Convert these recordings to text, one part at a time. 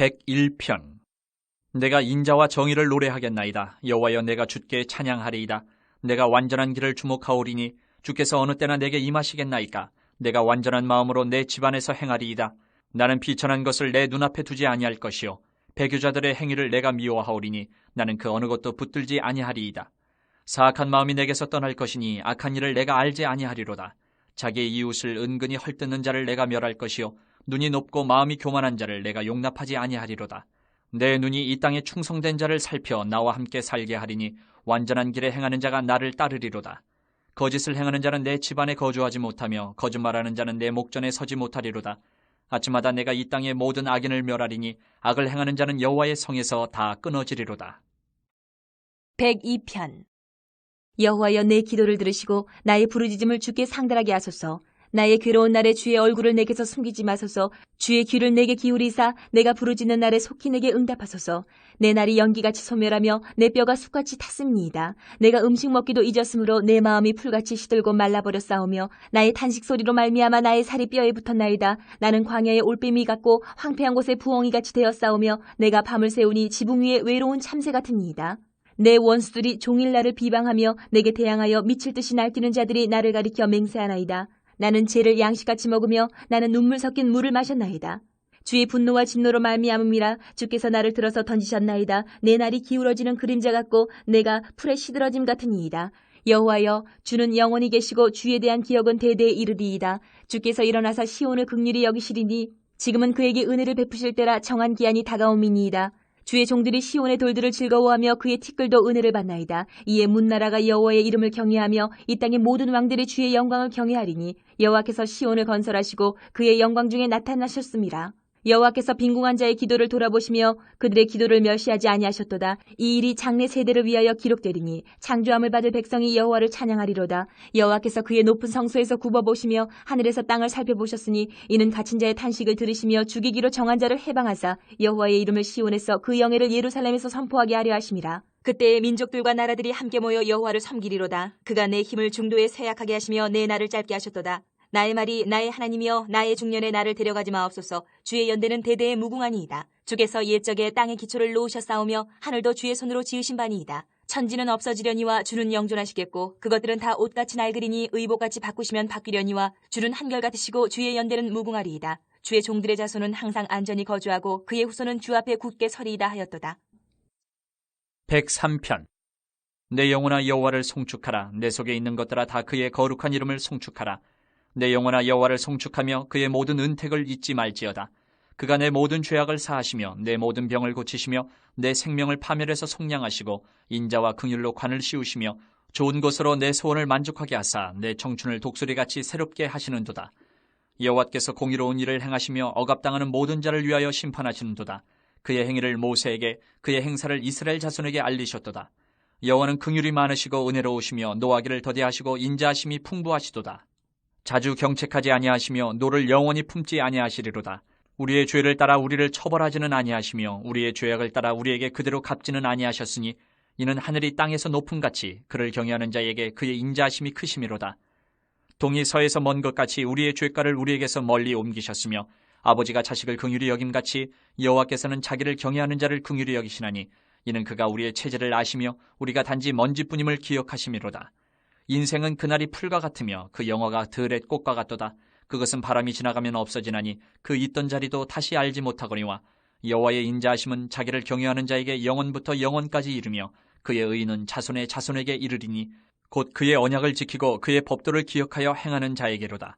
101편 내가 인자와 정의를 노래하겠나이다. 여호와여 내가 주께 찬양하리이다. 내가 완전한 길을 주목하오리니 주께서 어느 때나 내게 임하시겠나이까. 내가 완전한 마음으로 내 집안에서 행하리이다. 나는 비천한 것을 내 눈앞에 두지 아니할 것이요 배교자들의 행위를 내가 미워하오리니 나는 그 어느 것도 붙들지 아니하리이다. 사악한 마음이 내게서 떠날 것이니 악한 일을 내가 알지 아니하리로다. 자기의 이웃을 은근히 헐뜯는 자를 내가 멸할 것이요 눈이 높고 마음이 교만한 자를 내가 용납하지 아니하리로다. 내 눈이 이 땅에 충성된 자를 살펴 나와 함께 살게 하리니 완전한 길에 행하는 자가 나를 따르리로다. 거짓을 행하는 자는 내 집안에 거주하지 못하며 거짓말하는 자는 내 목전에 서지 못하리로다. 아침마다 내가 이 땅의 모든 악인을 멸하리니 악을 행하는 자는 여호와의 성에서 다 끊어지리로다. 102편 여호와여 내 기도를 들으시고 나의 부르짖음을 주께 상달하게 하소서 나의 괴로운 날에 주의 얼굴을 내게서 숨기지 마소서. 주의 귀를 내게 기울이사 내가 부르짖는 날에 속히 내게 응답하소서. 내 날이 연기같이 소멸하며 내 뼈가 숯같이 탔습니다. 내가 음식 먹기도 잊었으므로 내 마음이 풀같이 시들고 말라버려 싸우며 나의 탄식 소리로 말미암아 나의 살이 뼈에 붙었나이다. 나는 광야의 올빼미 같고 황폐한 곳에 부엉이 같이 되어 싸우며 내가 밤을 새우니 지붕 위에 외로운 참새 같으니이다. 내 원수들이 종일 나를 비방하며 내게 대항하여 미칠 듯이 날뛰는 자들이 나를 가리켜 맹세하나이다. 나는 죄를 양식같이 먹으며 나는 눈물 섞인 물을 마셨나이다. 주의 분노와 진노로 말미암음이라 주께서 나를 들어서 던지셨나이다. 내 날이 기울어지는 그림자 같고 내가 풀에 시들어짐 같으니이다. 여호와여 주는 영원히 계시고 주에 대한 기억은 대대에 이르리이다. 주께서 일어나서 시온을 극률히 여기시리니 지금은 그에게 은혜를 베푸실 때라 정한 기한이 다가옴이니이다. 주의 종들이 시온의 돌들을 즐거워하며 그의 티끌도 은혜를 받나이다. 이에 문나라가 여호와의 이름을 경외하며 이 땅의 모든 왕들이 주의 영광을 경외하리니 여호와께서 시온을 건설하시고 그의 영광 중에 나타나셨습니다. 여호와께서 빈궁한 자의 기도를 돌아보시며 그들의 기도를 멸시하지 아니하셨도다. 이 일이 장래 세대를 위하여 기록되리니 창조함을 받을 백성이 여호와를 찬양하리로다. 여호와께서 그의 높은 성소에서 굽어보시며 하늘에서 땅을 살펴보셨으니 이는 갇힌 자의 탄식을 들으시며 죽이기로 정한 자를 해방하사 여호와의 이름을 시온에서 그 영예를 예루살렘에서 선포하게 하려 하심이라. 그때의 민족들과 나라들이 함께 모여 여호와를 섬기리로다. 그가 내 힘을 중도에 쇠약하게 하시며 내 날을 짧게 하셨도다. 나의 말이 나의 하나님이여 나의 중년에 나를 데려가지 마옵소서 주의 연대는 대대의 무궁하니이다. 주께서 옛적에 땅의 기초를 놓으셨사오며 하늘도 주의 손으로 지으신 바니이다. 천지는 없어지려니와 주는 영존하시겠고 그것들은 다 옷같이 낡으리니 의복같이 바꾸시면 바뀌려니와 주는 한결같으시고 주의 연대는 무궁하리이다. 주의 종들의 자손은 항상 안전히 거주하고 그의 후손은 주 앞에 굳게 서리이다 하였도다. 103편 내 영혼아 여호와를 송축하라 내 속에 있는 것들아 다 그의 거룩한 이름을 송축하라 내 영혼아 여호와를 송축하며 그의 모든 은택을 잊지 말지어다 그가 내 모든 죄악을 사하시며 내 모든 병을 고치시며 내 생명을 파멸해서 속량하시고 인자와 긍휼로 관을 씌우시며 좋은 것으로 내 소원을 만족하게 하사 내 청춘을 독수리같이 새롭게 하시는도다 여호와께서 공의로운 일을 행하시며 억압당하는 모든 자를 위하여 심판하시는도다 그의 행위를 모세에게 그의 행사를 이스라엘 자손에게 알리셨도다. 여호와는 긍휼이 많으시고 은혜로우시며 노하기를 더디하시고 인자하심이 풍부하시도다. 자주 경책하지 아니하시며 노를 영원히 품지 아니하시리로다. 우리의 죄를 따라 우리를 처벌하지는 아니하시며 우리의 죄악을 따라 우리에게 그대로 갚지는 아니하셨으니 이는 하늘이 땅에서 높음 같이 그를 경외하는 자에게 그의 인자하심이 크심이로다. 동이 서에서 먼 것 같이 우리의 죄가를 우리에게서 멀리 옮기셨으며 아버지가 자식을 긍휼히 여김 같이 여호와께서는 자기를 경외하는 자를 긍휼히 여기시나니 이는 그가 우리의 체질을 아시며 우리가 단지 먼지뿐임을 기억하심이로다. 인생은 그날이 풀과 같으며 그 영화가 들의 꽃과 같도다. 그것은 바람이 지나가면 없어지나니 그 있던 자리도 다시 알지 못하거니와 여호와의 인자하심은 자기를 경외하는 자에게 영원부터 영원까지 이르며 그의 의는 자손의 자손에게 이르리니 곧 그의 언약을 지키고 그의 법도를 기억하여 행하는 자에게로다.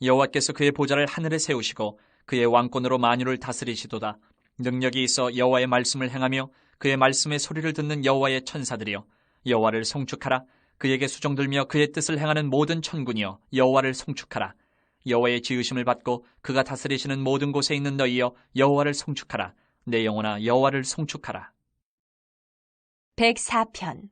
여호와께서 그의 보좌를 하늘에 세우시고 그의 왕권으로 만유를 다스리시도다. 능력이 있어 여호와의 말씀을 행하며 그의 말씀의 소리를 듣는 여호와의 천사들이여 여호와를 송축하라. 그에게 수종들며 그의 뜻을 행하는 모든 천군이여 여호와를 송축하라. 여호와의 지으심을 받고 그가 다스리시는 모든 곳에 있는 너희여 여호와를 송축하라. 내 영혼아 여호와를 송축하라. 104편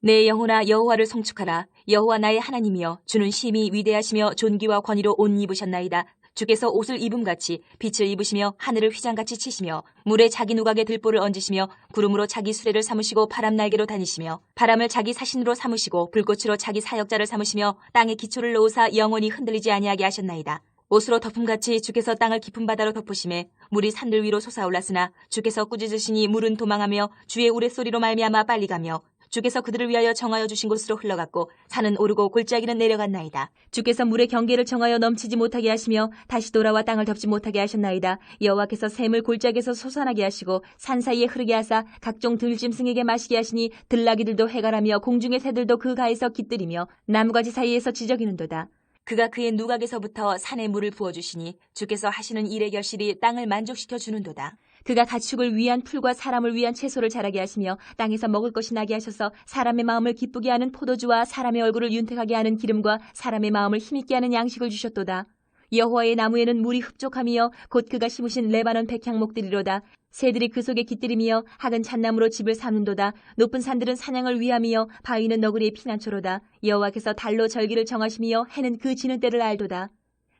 내 영혼아 여호와를 송축하라 여호와 나의 하나님이여 주는 심히 위대하시며 존귀와 권위로 옷 입으셨나이다 주께서 옷을 입음같이 빛을 입으시며 하늘을 휘장같이 치시며 물에 자기 누각에 들보를 얹으시며 구름으로 자기 수레를 삼으시고 바람 날개로 다니시며 바람을 자기 사신으로 삼으시고 불꽃으로 자기 사역자를 삼으시며 땅에 기초를 놓으사 영원히 흔들리지 아니하게 하셨나이다. 옷으로 덮음같이 주께서 땅을 깊은 바다로 덮으심에 물이 산들 위로 솟아올랐으나 주께서 꾸짖으시니 물은 도망하며 주의 우레소리로 말미암아 빨리 가며 주께서 그들을 위하여 정하여 주신 곳으로 흘러갔고 산은 오르고 골짜기는 내려갔나이다. 주께서 물의 경계를 정하여 넘치지 못하게 하시며 다시 돌아와 땅을 덮지 못하게 하셨나이다. 여호와께서 샘을 골짜기에서 솟아나게 하시고 산 사이에 흐르게 하사 각종 들짐승에게 마시게 하시니 들나귀들도 해갈하며 공중의 새들도 그 가에서 깃들이며 나무가지 사이에서 지저귀는도다. 그가 그의 누각에서부터 산에 물을 부어주시니 주께서 하시는 일의 결실이 땅을 만족시켜 주는도다. 그가 가축을 위한 풀과 사람을 위한 채소를 자라게 하시며 땅에서 먹을 것이 나게 하셔서 사람의 마음을 기쁘게 하는 포도주와 사람의 얼굴을 윤택하게 하는 기름과 사람의 마음을 힘있게 하는 양식을 주셨도다. 여호와의 나무에는 물이 흡족하며 곧 그가 심으신 레바논 백향목들이로다. 새들이 그 속에 깃들이며 학은 잣나무로 집을 삼는도다. 높은 산들은 사냥을 위하며 바위는 너구리의 피난처로다. 여호와께서 달로 절기를 정하시며 해는 그 지는 때를 알도다.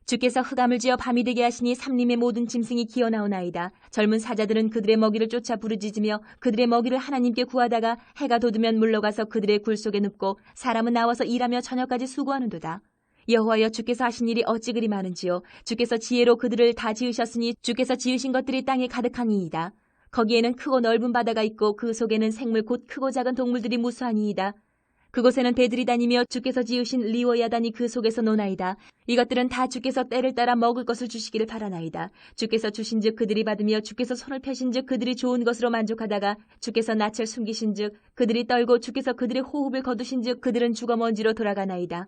주께서 흑암을 지어 밤이 되게 하시니 삼림의 모든 짐승이 기어나오나이다. 젊은 사자들은 그들의 먹이를 쫓아 부르짖으며 그들의 먹이를 하나님께 구하다가 해가 돋으면 물러가서 그들의 굴 속에 눕고 사람은 나와서 일하며 저녁까지 수고하는도다. 여호와여 주께서 하신 일이 어찌 그리 많은지요 주께서 지혜로 그들을 다 지으셨으니 주께서 지으신 것들이 땅에 가득하니이다 거기에는 크고 넓은 바다가 있고 그 속에는 생물 곧 크고 작은 동물들이 무수하니이다 그곳에는 배들이 다니며 주께서 지으신 리워야단이 그 속에서 노나이다. 이것들은 다 주께서 때를 따라 먹을 것을 주시기를 바라나이다. 주께서 주신즉 그들이 받으며 주께서 손을 펴신즉 그들이 좋은 것으로 만족하다가 주께서 낯을 숨기신즉 그들이 떨고 주께서 그들의 호흡을 거두신즉 그들은 죽어 먼지로 돌아가나이다.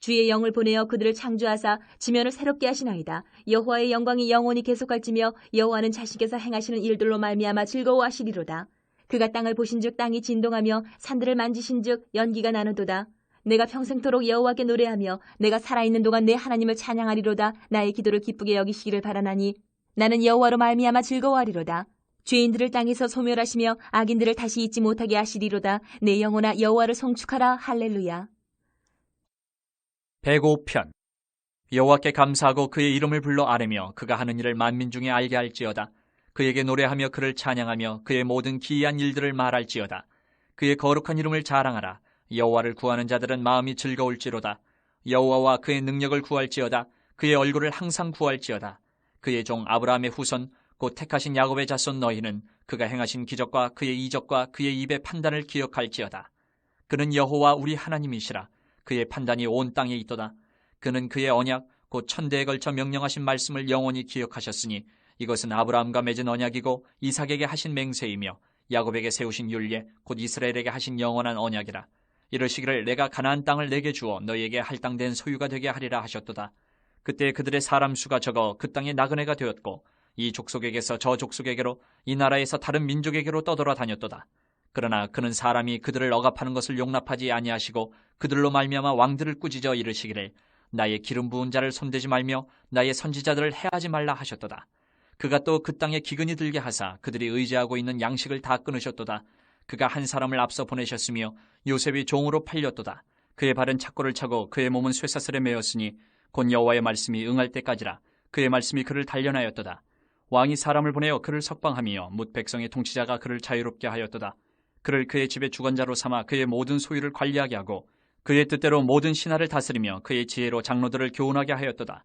주의 영을 보내어 그들을 창조하사 지면을 새롭게 하시나이다. 여호와의 영광이 영원히 계속할지며 여호와는 자신께서 행하시는 일들로 말미암아 즐거워하시리로다. 그가 땅을 보신즉 땅이 진동하며 산들을 만지신즉 연기가 나는도다. 내가 평생토록 여호와께 노래하며 내가 살아있는 동안 내 하나님을 찬양하리로다. 나의 기도를 기쁘게 여기시기를 바라나니 나는 여호와로 말미암아 즐거워하리로다. 죄인들을 땅에서 소멸하시며 악인들을 다시 잊지 못하게 하시리로다. 내 영혼아 여호와를 송축하라. 할렐루야. 105편 여호와께 감사하고 그의 이름을 불러 아뢰며 그가 하는 일을 만민 중에 알게 할지어다. 그에게 노래하며 그를 찬양하며 그의 모든 기이한 일들을 말할지어다. 그의 거룩한 이름을 자랑하라. 여호와를 구하는 자들은 마음이 즐거울지로다. 여호와와 그의 능력을 구할지어다. 그의 얼굴을 항상 구할지어다. 그의 종 아브라함의 후손 곧 택하신 야곱의 자손 너희는 그가 행하신 기적과 그의 이적과 그의 입의 판단을 기억할지어다. 그는 여호와 우리 하나님이시라. 그의 판단이 온 땅에 있도다. 그는 그의 언약 곧 천대에 걸쳐 명령하신 말씀을 영원히 기억하셨으니 이것은 아브라함과 맺은 언약이고 이삭에게 하신 맹세이며 야곱에게 세우신 율례 곧 이스라엘에게 하신 영원한 언약이라. 이러시기를 내가 가나안 땅을 내게 주어 너희에게 할당된 소유가 되게 하리라 하셨도다. 그때 그들의 사람 수가 적어 그 땅에 나그네가 되었고 이 족속에게서 저 족속에게로 이 나라에서 다른 민족에게로 떠돌아 다녔도다. 그러나 그는 사람이 그들을 억압하는 것을 용납하지 아니하시고 그들로 말미암아 왕들을 꾸짖어 이르시기를 나의 기름 부은 자를 손대지 말며 나의 선지자들을 해하지 말라 하셨도다. 그가 또 그 땅에 기근이 들게 하사 그들이 의지하고 있는 양식을 다 끊으셨도다. 그가 한 사람을 앞서 보내셨으며 요셉이 종으로 팔렸도다. 그의 발은 착고를 차고 그의 몸은 쇠사슬에 매였으니 곧 여호와의 말씀이 응할 때까지라. 그의 말씀이 그를 단련하였도다. 왕이 사람을 보내어 그를 석방하며 뭇 백성의 통치자가 그를 자유롭게 하였도다. 그를 그의 집의 주관자로 삼아 그의 모든 소유를 관리하게 하고 그의 뜻대로 모든 신하를 다스리며 그의 지혜로 장로들을 교훈하게 하였도다.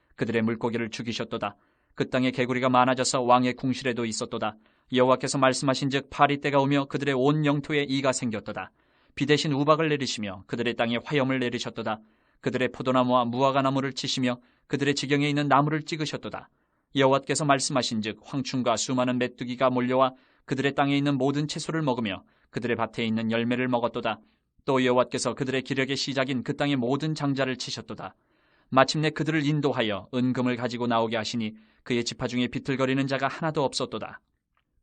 그들의 물고기를 죽이셨도다. 그 땅에 개구리가 많아져서 왕의 궁실에도 있었도다. 여호와께서 말씀하신즉 파리 때가 오며 그들의 온 영토에 이가 생겼도다. 비 대신 우박을 내리시며 그들의 땅에 화염을 내리셨도다. 그들의 포도나무와 무화과나무를 치시며 그들의 지경에 있는 나무를 찍으셨도다. 여호와께서 말씀하신즉 황충과 수많은 메뚜기가 몰려와 그들의 땅에 있는 모든 채소를 먹으며 그들의 밭에 있는 열매를 먹었도다. 또 여호와께서 그들의 기력의 시작인 그 땅의 모든 장자를 치셨도다. 마침내 그들을 인도하여 은금을 가지고 나오게 하시니 그의 지파 중에 비틀거리는 자가 하나도 없었도다.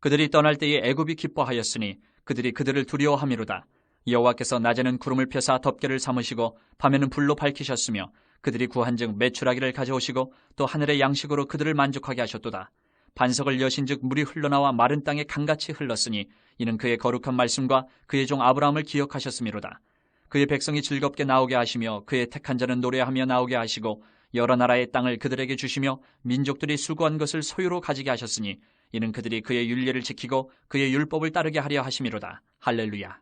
그들이 떠날 때에 애굽이 기뻐하였으니 그들이 그들을 두려워함이로다. 여호와께서 낮에는 구름을 펴사 덮개를 삼으시고 밤에는 불로 밝히셨으며 그들이 구한즉 매출하기를 가져오시고 또 하늘의 양식으로 그들을 만족하게 하셨도다. 반석을 여신즉 물이 흘러나와 마른 땅에 강같이 흘렀으니 이는 그의 거룩한 말씀과 그의 종 아브라함을 기억하셨음이로다. 그의 백성이 즐겁게 나오게 하시며 그의 택한 자는 노래하며 나오게 하시고 여러 나라의 땅을 그들에게 주시며 민족들이 수고한 것을 소유로 가지게 하셨으니 이는 그들이 그의 윤례를 지키고 그의 율법을 따르게 하려 하심이로다. 할렐루야.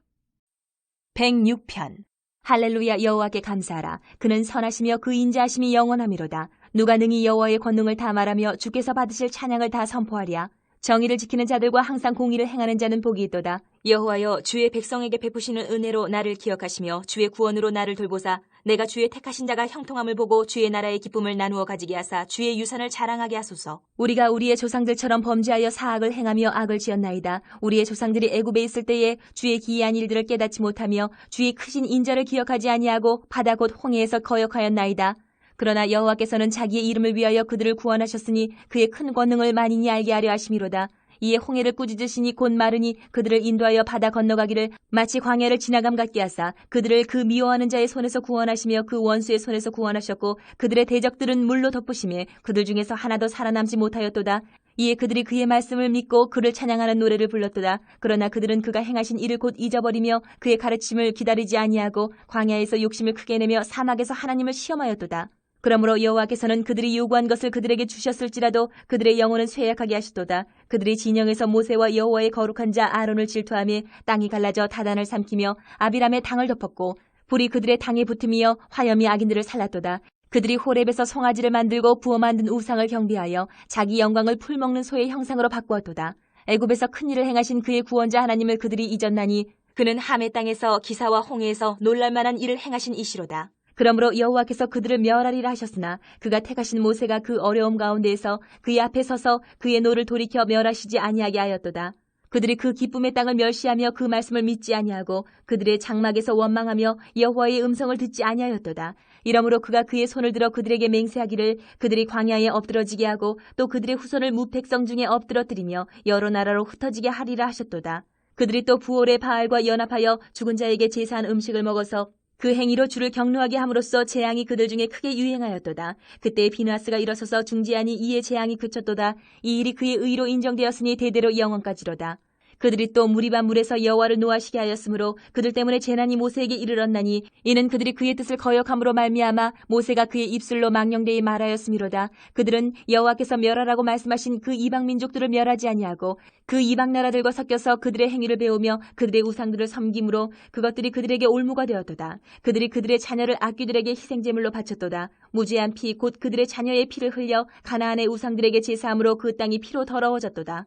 106편. 할렐루야 여호와께 감사하라. 그는 선하시며 그 인자하심이 영원함이로다. 누가 능히 여호와의 권능을 다 말하며 주께서 받으실 찬양을 다 선포하랴. 정의를 지키는 자들과 항상 공의를 행하는 자는 복이 있도다 여호와여 주의 백성에게 베푸시는 은혜로 나를 기억하시며 주의 구원으로 나를 돌보사 내가 주의 택하신 자가 형통함을 보고 주의 나라의 기쁨을 나누어 가지게 하사 주의 유산을 자랑하게 하소서. 우리가 우리의 조상들처럼 범죄하여 사악을 행하며 악을 지었나이다. 우리의 조상들이 애굽에 있을 때에 주의 기이한 일들을 깨닫지 못하며 주의 크신 인자를 기억하지 아니하고 바다 곧 홍해에서 거역하였나이다. 그러나 여호와께서는 자기의 이름을 위하여 그들을 구원하셨으니 그의 큰 권능을 만인이 알게 하려 하심이로다. 이에 홍해를 꾸짖으시니 곧 마르니 그들을 인도하여 바다 건너가기를 마치 광야를 지나감 같게 하사 그들을 그 미워하는 자의 손에서 구원하시며 그 원수의 손에서 구원하셨고 그들의 대적들은 물로 덮으심에 그들 중에서 하나도 살아남지 못하였도다. 이에 그들이 그의 말씀을 믿고 그를 찬양하는 노래를 불렀도다. 그러나 그들은 그가 행하신 일을 곧 잊어버리며 그의 가르침을 기다리지 아니하고 광야에서 욕심을 크게 내며 사막에서 하나님을 시험하였도다. 그러므로 여호와께서는 그들이 요구한 것을 그들에게 주셨을지라도 그들의 영혼은 쇠약하게 하시도다. 그들이 진영에서 모세와 여호와의 거룩한 자 아론을 질투하며 땅이 갈라져 다단을 삼키며 아비람의 당을 덮었고 불이 그들의 당에 붙으며 화염이 악인들을 살랐도다. 그들이 호렙에서 송아지를 만들고 부어 만든 우상을 경배하여 자기 영광을 풀먹는 소의 형상으로 바꾸었도다. 애굽에서 큰 일을 행하신 그의 구원자 하나님을 그들이 잊었나니 그는 함의 땅에서 기사와 홍해에서 놀랄만한 일을 행하신 이시로다. 그러므로 여호와께서 그들을 멸하리라 하셨으나 그가 택하신 모세가 그 어려움 가운데에서 그의 앞에 서서 그의 노를 돌이켜 멸하시지 아니하게 하였도다. 그들이 그 기쁨의 땅을 멸시하며 그 말씀을 믿지 아니하고 그들의 장막에서 원망하며 여호와의 음성을 듣지 아니하였도다. 이러므로 그가 그의 손을 들어 그들에게 맹세하기를 그들이 광야에 엎드러지게 하고 또 그들의 후손을 무백성 중에 엎드러뜨리며 여러 나라로 흩어지게 하리라 하셨도다. 그들이 또 부올의 바알과 연합하여 죽은 자에게 제사한 음식을 먹어서 그 행위로 주를 경노하게 함으로써 재앙이 그들 중에 크게 유행하였도다. 그때 비누아스가 일어서서 중지하니 이에 재앙이 그쳤도다. 이 일이 그의 의로 인정되었으니 대대로 영원까지로다. 그들이 또 무리반 물에서 여호와를 노하시게 하였으므로 그들 때문에 재난이 모세에게 이르렀나니 이는 그들이 그의 뜻을 거역함으로 말미암아 모세가 그의 입술로 망령되이 말하였음이로다. 그들은 여호와께서 멸하라고 말씀하신 그 이방 민족들을 멸하지 아니하고 그 이방 나라들과 섞여서 그들의 행위를 배우며 그들의 우상들을 섬김으로 그것들이 그들에게 올무가 되었도다. 그들이 그들의 자녀를 악귀들에게 희생 제물로 바쳤도다. 무죄한 피 곧 그들의 자녀의 피를 흘려 가나안의 우상들에게 제사함으로 그 땅이 피로 더러워졌도다.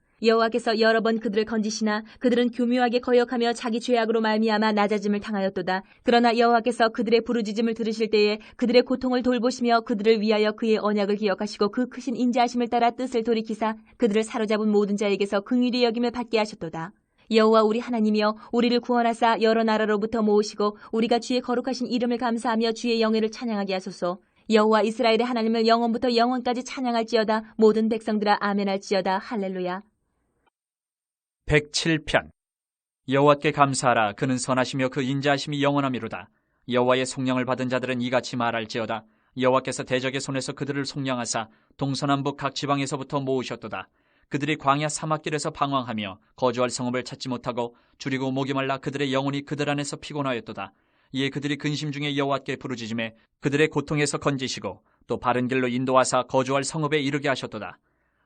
여호와께서 여러 번 그들을 건지시나 그들은 교묘하게 거역하며 자기 죄악으로 말미암아 낮아짐을 당하였도다. 그러나 여호와께서 그들의 부르짖음을 들으실 때에 그들의 고통을 돌보시며 그들을 위하여 그의 언약을 기억하시고 그 크신 인자하심을 따라 뜻을 돌이키사 그들을 사로잡은 모든 자에게서 긍휼히 여김을 받게 하셨도다. 여호와 우리 하나님이여 우리를 구원하사 여러 나라로부터 모으시고 우리가 주의 거룩하신 이름을 감사하며 주의 영예를 찬양하게 하소서. 여호와 이스라엘의 하나님을 영원부터 영원까지 찬양할지어다 모든 백성들아 아멘할지어다 할렐루야. 107편. 여호와께 감사하라. 그는 선하시며 그 인자하심이 영원함이로다. 여호와의 속량을 받은 자들은 이같이 말할지어다. 여호와께서 대적의 손에서 그들을 속량하사 동서남북 각 지방에서부터 모으셨도다. 그들이 광야 사막길에서 방황하며 거주할 성읍을 찾지 못하고 줄이고 목이 말라 그들의 영혼이 그들 안에서 피곤하였도다. 이에 그들이 근심 중에 여호와께 부르짖음에 그들의 고통에서 건지시고 또 바른 길로 인도하사 거주할 성읍에 이르게 하셨도다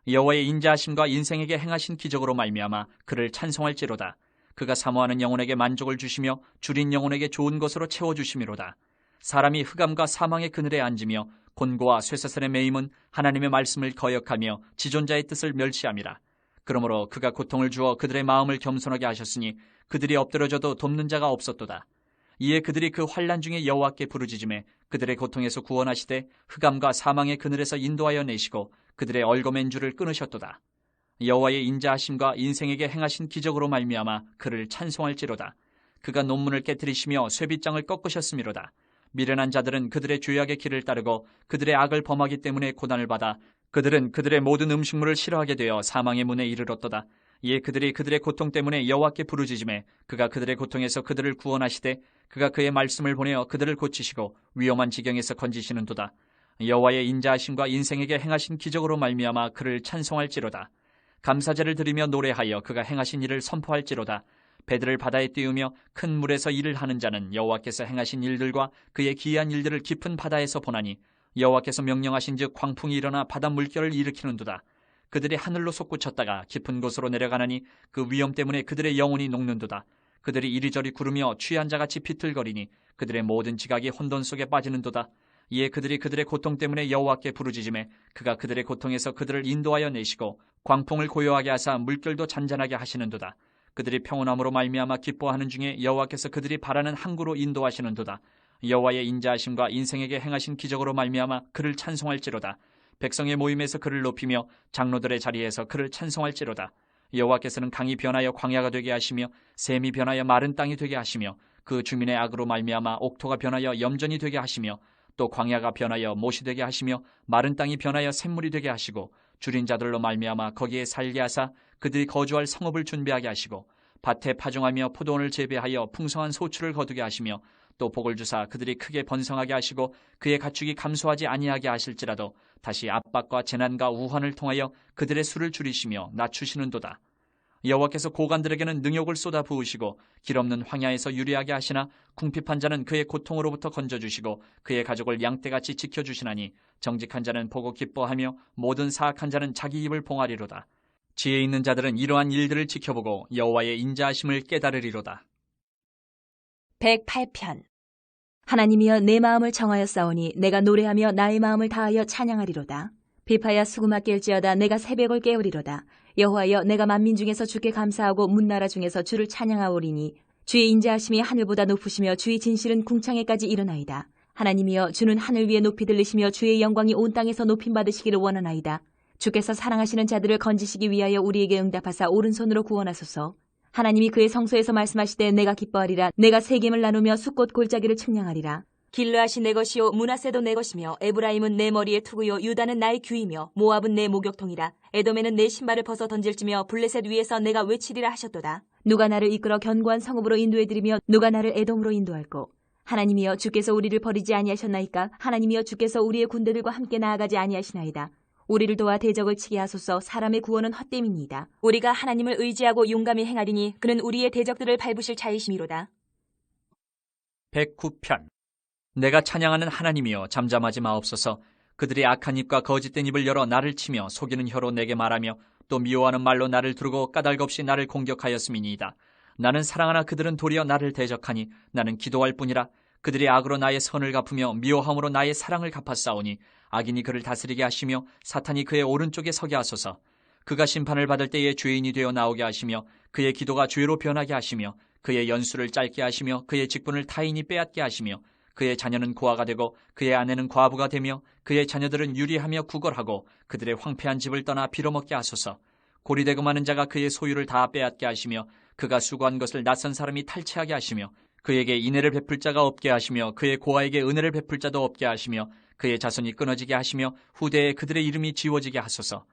여호와의 인자하심과 인생에게 행하신 기적으로 말미암아 그를 찬송할지로다. 그가 사모하는 영혼에게 만족을 주시며 줄인 영혼에게 좋은 것으로 채워 주심이로다. 사람이 흑암과 사망의 그늘에 앉으며 곤고와 쇠사슬의 매임은 하나님의 말씀을 거역하며 지존자의 뜻을 멸시함이라. 그러므로 그가 고통을 주어 그들의 마음을 겸손하게 하셨으니 그들이 엎드려져도 돕는 자가 없었도다. 이에 그들이 그 환란 중에 여호와께 부르짖음에 그들의 고통에서 구원하시되 흑암과 사망의 그늘에서 인도하여 내시고 그들의 얼거맨 줄을 끊으셨도다. 여호와의 인자하심과 인생에게 행하신 기적으로 말미암아 그를 찬송할지로다. 그가 논문을 깨뜨리시며 쇠빗장을 꺾으셨음이로다. 미련한 자들은 그들의 죄악의 길을 따르고 그들의 악을 범하기 때문에 고난을 받아 그들은 그들의 모든 음식물을 싫어하게 되어 사망의 문에 이르렀도다. 이에 그들이 그들의 고통 때문에 여호와께 부르짖음에 그가 그들의 고통에서 그들을 구원하시되 그가 그의 말씀을 보내어 그들을 고치시고 위험한 지경에서 건지시는도다. 여호와의 인자하심과 인생에게 행하신 기적으로 말미암아 그를 찬송할지로다. 감사제를 드리며 노래하여 그가 행하신 일을 선포할지로다. 배들을 바다에 띄우며 큰 물에서 일을 하는 자는 여호와께서 행하신 일들과 그의 기이한 일들을 깊은 바다에서 보나니 여호와께서 명령하신즉 광풍이 일어나 바다 물결을 일으키는도다. 그들이 하늘로 솟구쳤다가 깊은 곳으로 내려가나니 그 위험 때문에 그들의 영혼이 녹는도다. 그들이 이리저리 구르며 취한 자같이 비틀거리니 그들의 모든 지각이 혼돈 속에 빠지는도다. 이에 그들이 그들의 고통 때문에 여호와께 부르짖음에 그가 그들의 고통에서 그들을 인도하여 내시고 광풍을 고요하게 하사 물결도 잔잔하게 하시는도다. 그들이 평온함으로 말미암아 기뻐하는 중에 여호와께서 그들이 바라는 항구로 인도하시는도다. 여호와의 인자하심과 인생에게 행하신 기적으로 말미암아 그를 찬송할지로다. 백성의 모임에서 그를 높이며 장로들의 자리에서 그를 찬송할지로다. 여호와께서는 강이 변하여 광야가 되게 하시며 샘이 변하여 마른 땅이 되게 하시며 그 주민의 악으로 말미암아 옥토가 변하여 염전이 되게 하시며 또 광야가 변하여 못이 되게 하시며 마른 땅이 변하여 샘물이 되게 하시고 줄인 자들로 말미암아 거기에 살게 하사 그들이 거주할 성읍을 준비하게 하시고 밭에 파종하며 포도원을 재배하여 풍성한 소출을 거두게 하시며 또 복을 주사 그들이 크게 번성하게 하시고 그의 가축이 감소하지 아니하게 하실지라도 다시 압박과 재난과 우환을 통하여 그들의 수를 줄이시며 낮추시는도다. 여호와께서 고관들에게는 능욕을 쏟아 부으시고 길 없는 황야에서 유리하게 하시나 궁핍한 자는 그의 고통으로부터 건져주시고 그의 가족을 양떼같이 지켜주시나니 정직한 자는 보고 기뻐하며 모든 사악한 자는 자기 입을 봉하리로다. 지혜 있는 자들은 이러한 일들을 지켜보고 여호와의 인자하심을 깨달으리로다. 108편 하나님이여 내 마음을 정하여 싸우니 내가 노래하며 나의 마음을 다하여 찬양하리로다. 비파야 수구마 깰지어다 내가 새벽을 깨우리로다. 여호와여 내가 만민 중에서 주께 감사하고 문나라 중에서 주를 찬양하오리니 주의 인자하심이 하늘보다 높으시며 주의 진실은 궁창에까지 일어나이다. 하나님이여 주는 하늘 위에 높이 들리시며 주의 영광이 온 땅에서 높임 받으시기를 원하나이다. 주께서 사랑하시는 자들을 건지시기 위하여 우리에게 응답하사 오른손으로 구원하소서. 하나님이 그의 성소에서 말씀하시되 내가 기뻐하리라 내가 세겜을 나누며 숫꽃 골짜기를 측량하리라 길르앗이 내 것이요 문하세도 내 것이며 에브라임은 내 머리에 투구요 유다는 나의 귀이며 모압은 내 목욕통이라. 에돔에는 내 신발을 벗어 던질지며 블레셋 위에서 내가 외치리라 하셨도다. 누가 나를 이끌어 견고한 성읍으로 인도해드리며 누가 나를 에돔으로 인도할꼬? 하나님이여 주께서 우리를 버리지 아니하셨나이까? 하나님이여 주께서 우리의 군대들과 함께 나아가지 아니하시나이다. 우리를 도와 대적을 치게 하소서. 사람의 구원은 헛됨이니이다. 우리가 하나님을 의지하고 용감히 행하리니 그는 우리의 대적들을 밟으실 자이심이로다. 109편 내가 찬양하는 하나님이여 잠잠하지 마옵소서 그들이 악한 입과 거짓된 입을 열어 나를 치며 속이는 혀로 내게 말하며 또 미워하는 말로 나를 두르고 까닭없이 나를 공격하였음이니이다. 나는 사랑하나 그들은 도리어 나를 대적하니 나는 기도할 뿐이라 그들이 악으로 나의 선을 갚으며 미워함으로 나의 사랑을 갚았사오니 악인이 그를 다스리게 하시며 사탄이 그의 오른쪽에 서게 하소서. 그가 심판을 받을 때에 죄인이 되어 나오게 하시며 그의 기도가 죄로 변하게 하시며 그의 연수를 짧게 하시며 그의 직분을 타인이 빼앗게 하시며 그의 자녀는 고아가 되고 그의 아내는 과부가 되며 그의 자녀들은 유리하며 구걸하고 그들의 황폐한 집을 떠나 빌어먹게 하소서. 고리되고 많은 자가 그의 소유를 다 빼앗게 하시며 그가 수고한 것을 낯선 사람이 탈취하게 하시며 그에게 인애를 베풀 자가 없게 하시며 그의 고아에게 은혜를 베풀 자도 없게 하시며 그의 자손이 끊어지게 하시며 후대에 그들의 이름이 지워지게 하소서.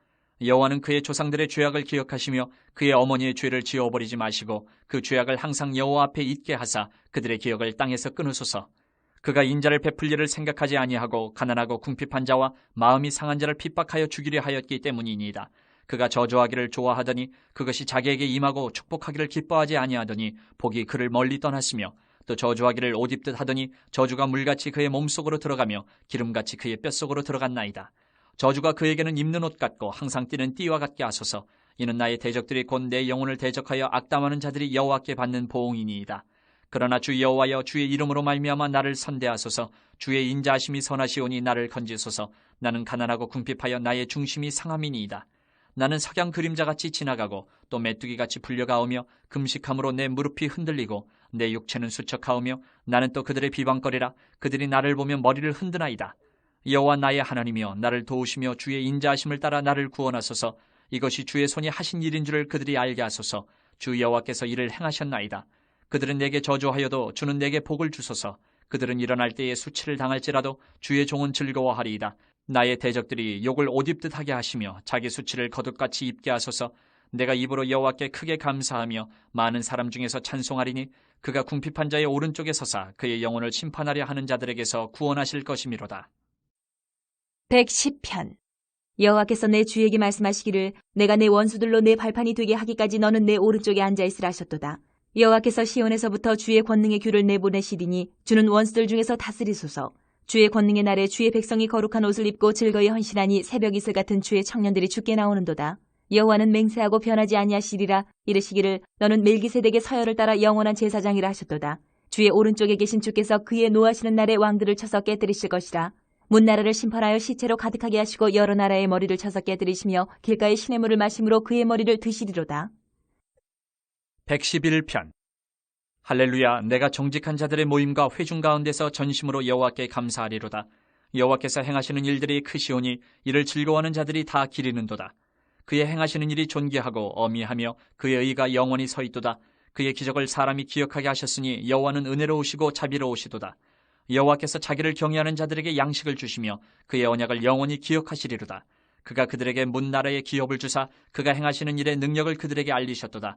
여호와는 그의 조상들의 죄악을 기억하시며 그의 어머니의 죄를 지워버리지 마시고 그 죄악을 항상 여호와 앞에 잊게 하사 그들의 기억을 땅에서 끊으소서. 그가 인자를 베풀 일을 생각하지 아니하고 가난하고 궁핍한 자와 마음이 상한 자를 핍박하여 죽이려 하였기 때문이니이다. 그가 저주하기를 좋아하더니 그것이 자기에게 임하고 축복하기를 기뻐하지 아니하더니 복이 그를 멀리 떠났으며 또 저주하기를 옷 입듯 하더니 저주가 물같이 그의 몸속으로 들어가며 기름같이 그의 뼛속으로 들어갔나이다. 저주가 그에게는 입는 옷 같고 항상 뛰는 띠와 같게 하소서. 이는 나의 대적들이 곧 내 영혼을 대적하여 악담하는 자들이 여호와께 받는 보응이니이다. 그러나 주 여호와여 주의 이름으로 말미암아 나를 선대하소서. 주의 인자하심이 선하시오니 나를 건지소서. 나는 가난하고 궁핍하여 나의 중심이 상함이니이다. 나는 석양 그림자같이 지나가고 또 메뚜기같이 불려가오며 금식함으로 내 무릎이 흔들리고 내 육체는 수척하오며 나는 또 그들의 비방거리라 그들이 나를 보며 머리를 흔드나이다. 여호와 나의 하나님이여 나를 도우시며 주의 인자하심을 따라 나를 구원하소서 이것이 주의 손이 하신 일인 줄을 그들이 알게 하소서 주 여호와께서 이를 행하셨나이다. 그들은 내게 저주하여도 주는 내게 복을 주소서 그들은 일어날 때에 수치를 당할지라도 주의 종은 즐거워하리이다. 나의 대적들이 욕을 옷 입듯 하게 하시며 자기 수치를 거듭같이 입게 하소서 내가 입으로 여호와께 크게 감사하며 많은 사람 중에서 찬송하리니 그가 궁핍한 자의 오른쪽에 서사 그의 영혼을 심판하려 하는 자들에게서 구원하실 것이미로다. 110편 여호와께서 내 주에게 말씀하시기를 내가 내 원수들로 내 발판이 되게 하기까지 너는 내 오른쪽에 앉아 있으라 하셨도다. 여호와께서 시온에서부터 주의 권능의 규를 내보내시리니 주는 원수들 중에서 다스리소서. 주의 권능의 날에 주의 백성이 거룩한 옷을 입고 즐거이 헌신하니 새벽 이슬 같은 주의 청년들이 죽게 나오는도다. 여호와는 맹세하고 변하지 아니하시리라 이르시기를 너는 멜기세덱의 서열을 따라 영원한 제사장이라 하셨도다. 주의 오른쪽에 계신 주께서 그의 노하시는 날에 왕들을 쳐서 깨뜨리실 것이라. 문나라를 심판하여 시체로 가득하게 하시고 여러 나라의 머리를 쳐서 깨뜨리시며 길가의 시냇물을 마심으로 그의 머리를 드시리로다. 111편. 할렐루야 내가 정직한 자들의 모임과 회중 가운데서 전심으로 여호와께 감사하리로다. 여호와께서 행하시는 일들이 크시오니 이를 즐거워하는 자들이 다 기리는도다. 그의 행하시는 일이 존귀하고 어미하며 그의 의가 영원히 서 있도다. 그의 기적을 사람이 기억하게 하셨으니 여호와는 은혜로우시고 자비로우시도다. 여호와께서 자기를 경외하는 자들에게 양식을 주시며 그의 언약을 영원히 기억하시리로다. 그가 그들에게 문나라의 기업을 주사 그가 행하시는 일의 능력을 그들에게 알리셨도다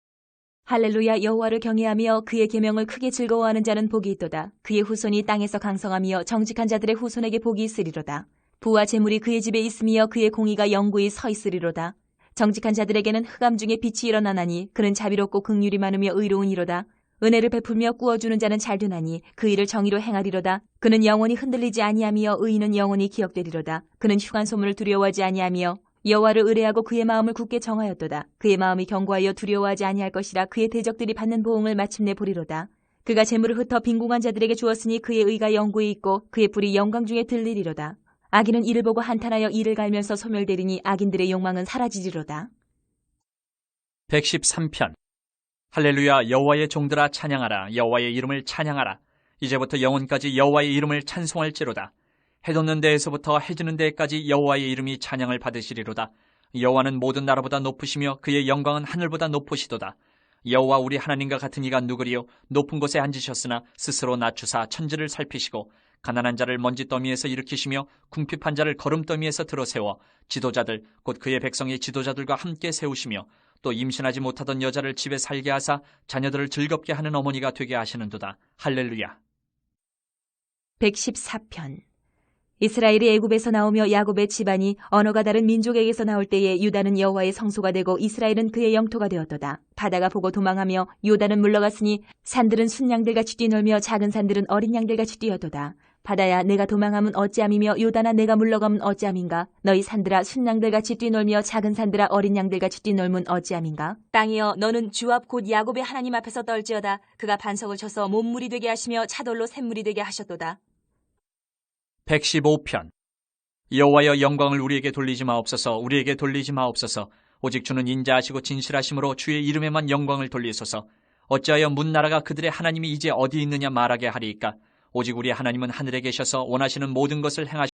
할렐루야 여호와를 경외하며 그의 계명을 크게 즐거워하는 자는 복이 있도다. 그의 후손이 땅에서 강성하며 정직한 자들의 후손에게 복이 있으리로다. 부와 재물이 그의 집에 있으며 그의 공의가 영구히 서 있으리로다. 정직한 자들에게는 흑암 중에 빛이 일어나나니 그는 자비롭고 극률이 많으며 의로운 이로다. 은혜를 베풀며 꾸어주는 자는 잘 되나니 그 일을 정의로 행하리로다. 그는 영원히 흔들리지 아니하며 의인은 영원히 기억되리로다. 그는 흉한 소문을 두려워하지 아니하며 여호와를 의뢰하고 그의 마음을 굳게 정하였도다. 그의 마음이 견고하여 두려워하지 아니할 것이라 그의 대적들이 받는 보응을 마침내 보리로다. 그가 재물을 흩어 빈궁한 자들에게 주었으니 그의 의가 영구히 있고 그의 불이 영광 중에 들리리로다. 악인은 이를 보고 한탄하여 이를 갈면서 소멸되리니 악인들의 욕망은 사라지리로다. 113편 할렐루야 여호와의 종들아 찬양하라 여호와의 이름을 찬양하라 이제부터 영원까지 여호와의 이름을 찬송할지로다 해 돋는 데에서부터 해 지는 데까지 여호와의 이름이 찬양을 받으시리로다 여호와는 모든 나라보다 높으시며 그의 영광은 하늘보다 높으시도다 여호와 우리 하나님과 같은 이가 누구리요 높은 곳에 앉으셨으나 스스로 낮추사 천지를 살피시고 가난한 자를 먼지 더미에서 일으키시며 궁핍한 자를 거름 더미에서 들어 세워 지도자들 곧 그의 백성의 지도자들과 함께 세우시며 또 임신하지 못하던 여자를 집에 살게 하사 자녀들을 즐겁게 하는 어머니가 되게 하시는도다. 할렐루야. 114편 이스라엘이 애굽에서 나오며 야곱의 집안이 언어가 다른 민족에게서 나올 때에 유다는 여호와의 성소가 되고 이스라엘은 그의 영토가 되었도다. 바다가 보고 도망하며 요단은 물러갔으니 산들은 순양들같이 뛰놀며 작은 산들은 어린 양들같이 뛰어도다. 바다야 내가 도망함은 어찌함이며 요단아 내가 물러가면 어찌함인가 너희 산들아 순양들같이 뛰놀며 작은 산들아 어린 양들같이 뛰놀면 어찌함인가 땅이여 너는 주 앞 곧 야곱의 하나님 앞에서 떨지어다 그가 반석을 쳐서 몸물이 되게 하시며 차돌로 샘물이 되게 하셨도다 115편. 여호와여 영광을 우리에게 돌리지 마옵소서 우리에게 돌리지 마옵소서. 오직 주는 인자하시고 진실하심으로 주의 이름에만 영광을 돌리소서. 어찌하여 문 나라가 그들의 하나님이 이제 어디 있느냐 말하게 하리이까? 오직 우리 하나님은 하늘에 계셔서 원하시는 모든 것을 행하시